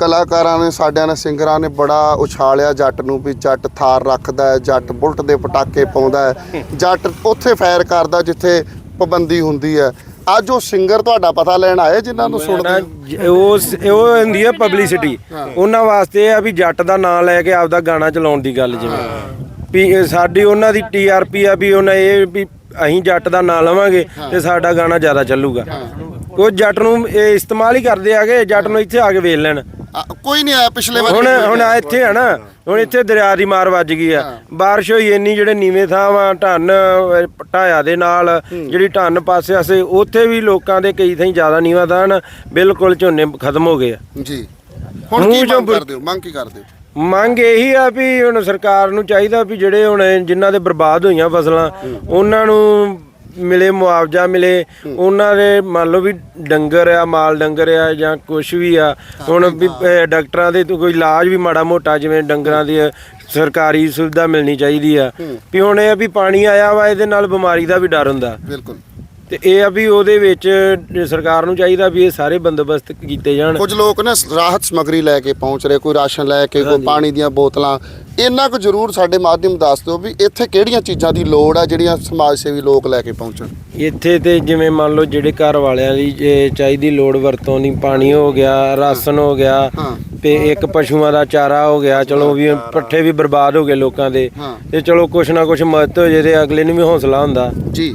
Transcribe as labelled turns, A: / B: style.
A: ਕਲਾਕਾਰਾਂ ਨੇ ਸਾਡਿਆਂ ਨੇ ਸਿੰਗਰਾਂ ਨੇ ਬੜਾ ਉਛਾਲਿਆ ਜੱਟ ਨੂੰ ਵੀ ਜੱਟ ਥਾਰ ਰੱਖਦਾ ਹੈ ਜੱਟ ਬੁਲਟ ਦੇ ਪਟਾਕੇ ਪਾਉਂਦਾ ਹੈ ਜੱਟ ਉੱਥੇ ਫਾਇਰ ਕਰਦਾ ਜਿੱਥੇ ਪਾਬੰਦੀ ਹੁੰਦੀ ਹੈ। ਅੱਜ ਉਹ ਸਿੰਗਰ ਤੁਹਾਡਾ ਪਤਾ ਲੈਣ ਆਏ ਜਿਨ੍ਹਾਂ ਨੂੰ ਸੁਣਦੇ?
B: ਉਹ ਉਹ ਹੁੰਦੀ ਹੈ ਪਬਲਿਸਿਟੀ। ਉਹਨਾਂ ਵਾਸਤੇ ਆ ਵੀ ਜੱਟ ਦਾ ਨਾਂ ਲੈ ਕੇ ਆਪਦਾ ਗਾਣਾ ਚਲਾਉਣ ਦੀ ਗੱਲ ਜਿਵੇਂ। ਵੀ ਸਾਡੀ ਉਹਨਾਂ ਦੀ ਟੀਆਰਪੀ ਆ ਵੀ ਉਹਨਾਂ ਇਹ ਵੀ ਅਸੀਂ ਜੱਟ ਦਾ ਨਾਂ ਲਵਾਂਗੇ ਤੇ ਸਾਡਾ ਗਾਣਾ ਜ਼ਿਆਦਾ ਚੱਲੂਗਾ। ਉਹ ਜੱਟ ਨੂੰ ਇਹ ਇਸਤੇਮਾਲ ਹੀ ਕਰਦੇ ਆਗੇ ਜੱਟ ਨੂੰ ਇੱਥੇ ਆ ਕੇ ਵੇਚ ਲੈਣ।
A: ਆ, ਕੋਈ ਨਹੀਂ ਆਇਆ ਪਿਛਲੇ ਵਾਰ।
B: ਹੁਣ ਹੁਣ ਆ ਇੱਥੇ ਆ ਨਾ ਹੁਣ ਇੱਥੇ ਦਰਿਆ ਦੀ ਮਾਰ ਵੱਜ ਗਈ ਆ। ਬਾਰਿਸ਼ ਹੋਈ ਇੰਨੀ ਜਿਹੜੇ ਨੀਵੇਂ ਥਾਂ ਵਾ ਢੰਨ ਅਹ, ਢਾਇਆ ਦੇ ਨਾਲ ਜਿਹੜੀ ਢੰਨ ਪਾਸੇ ਆਸੇ ਉੱਥੇ ਵੀ ਲੋਕਾਂ ਦੇ ਕਈ ਥਾਂ ਜ਼ਿਆਦਾ ਨੀਵਾਂ ਥਾਂ ਬਿਲਕੁਲ ਝੋਨੇ ਖਤਮ ਹੋ ਗਏ ਆ।
A: ਜੀ। ਹੁਣ
B: ਮੂੰਹ
A: ਕੀ
B: ਚੋਂ
A: ਮੰਗ
B: ਬੁਰ-
A: ਕਰਦੇ ਹੋ? ਮੰਗ ਕੀ ਕਰਦੇ ਹੋ?
B: ਮੰਗ ਇਹੀ ਆ ਵੀ ਹੁਣ ਸਰਕਾਰ ਨੂੰ ਚਾਹੀਦਾ ਵੀ ਜਿਹੜੇ ਹੁਣ ਜਿਨ੍ਹਾਂ ਦੇ ਬਰਬਾਦ ਹੋਈਆਂ ਫਸਲਾਂ ਉਹਨਾਂ ਨੂੰ ਮਿਲੇ ਮੁਆਵਜ਼ਾ ਮਿਲੇ ਉਹਨਾਂ ਦੇ ਮੰਨ ਲਓ ਵੀ ਡੰਗਰ ਆ ਮਾਲ ਡੰਗਰ ਆ ਜਾਂ ਕੁਝ ਵੀ ਆ ਹੁਣ ਵੀ ਅਹ, ਡਾਕਟਰਾਂ ਦੇ ਤੋਂ ਕੋਈ ਇਲਾਜ ਵੀ ਮਾੜਾ ਮੋਟਾ ਜਿਵੇਂ ਡੰਗਰਾਂ ਦੀ ਸਰਕਾਰੀ ਸੁਵਿਧਾ ਮਿਲਣੀ ਚਾਹੀਦੀ ਆ। ਵੀ ਹੁਣ ਇਹ ਆ ਵੀ ਪਾਣੀ ਆਇਆ ਵਾ ਇਹਦੇ ਨਾਲ ਬਿਮਾਰੀ ਦਾ ਵੀ ਡਰ ਹੁੰਦਾ।
A: ਬਿਲਕੁਲ।
B: ਤੇ ਇਹ ਆ ਵੀ ਉਹਦੇ ਵਿੱਚ ਸਰਕਾਰ ਨੂੰ ਚਾਹੀਦਾ ਵੀ ਇਹ ਸਾਰੇ ਬੰਦੋਬਸਤ ਕੀਤੇ ਜਾਣ।
A: ਕੁਝ ਲੋਕ ਨਾ ਰਾਹਤ ਸਮਗਰੀ ਲੈ ਕੇ ਪਹੁੰਚ ਰਹੇ ਕੋਈ ਰਾਸ਼ਨ ਲੈ ਕੇ ਕੋਈ ਪਾਣੀ ਦੀਆਂ ਬੋਤਲਾਂ। ਇੰਨਾ ਕੁ ਜ਼ਰੂਰ ਸਾਡੇ ਮਾਧਿਅਮ ਦੱਸ ਦਿਓ ਵੀ ਇੱਥੇ ਕਿਹੜੀਆਂ ਚੀਜ਼ਾਂ ਦੀ ਲੋੜ ਆ ਜਿਹੜੀਆਂ ਸਮਾਜ ਸੇਵੀ ਲੋਕ ਲੈ ਕੇ ਪਹੁੰਚਣ।
B: ਇੱਥੇ ਤੇ ਜਿਵੇਂ ਮੰਨ ਲਓ ਜਿਹੜੇ ਘਰ ਵਾਲਿਆਂ ਦੀ ਜੇ ਚਾਹੀਦੀ ਲੋੜ ਵਰਤੋਂ ਦੀ ਪਾਣੀ ਹੋ ਗਿਆ ਰਾਸ਼ਨ ਹੋ ਗਿਆ। ਤੇ ਇੱਕ ਪਸ਼ੂਆਂ ਦਾ ਚਾਰਾ ਹੋ ਗਿਆ ਚਲੋ ਵੀ ਪੱਠੇ ਵੀ ਬਰਬਾਦ ਹੋ ਗਏ ਲੋਕਾਂ ਦੇ। ਤੇ ਚਲੋ ਕੁਛ ਨਾ ਕੁਛ ਮਦਦ ਹੋ ਜੇ ਤੇ ਅਗਲੇ ਨੂੰ ਵੀ ਹੌਸਲਾ ਹੁੰਦਾ।
A: ਜੀ।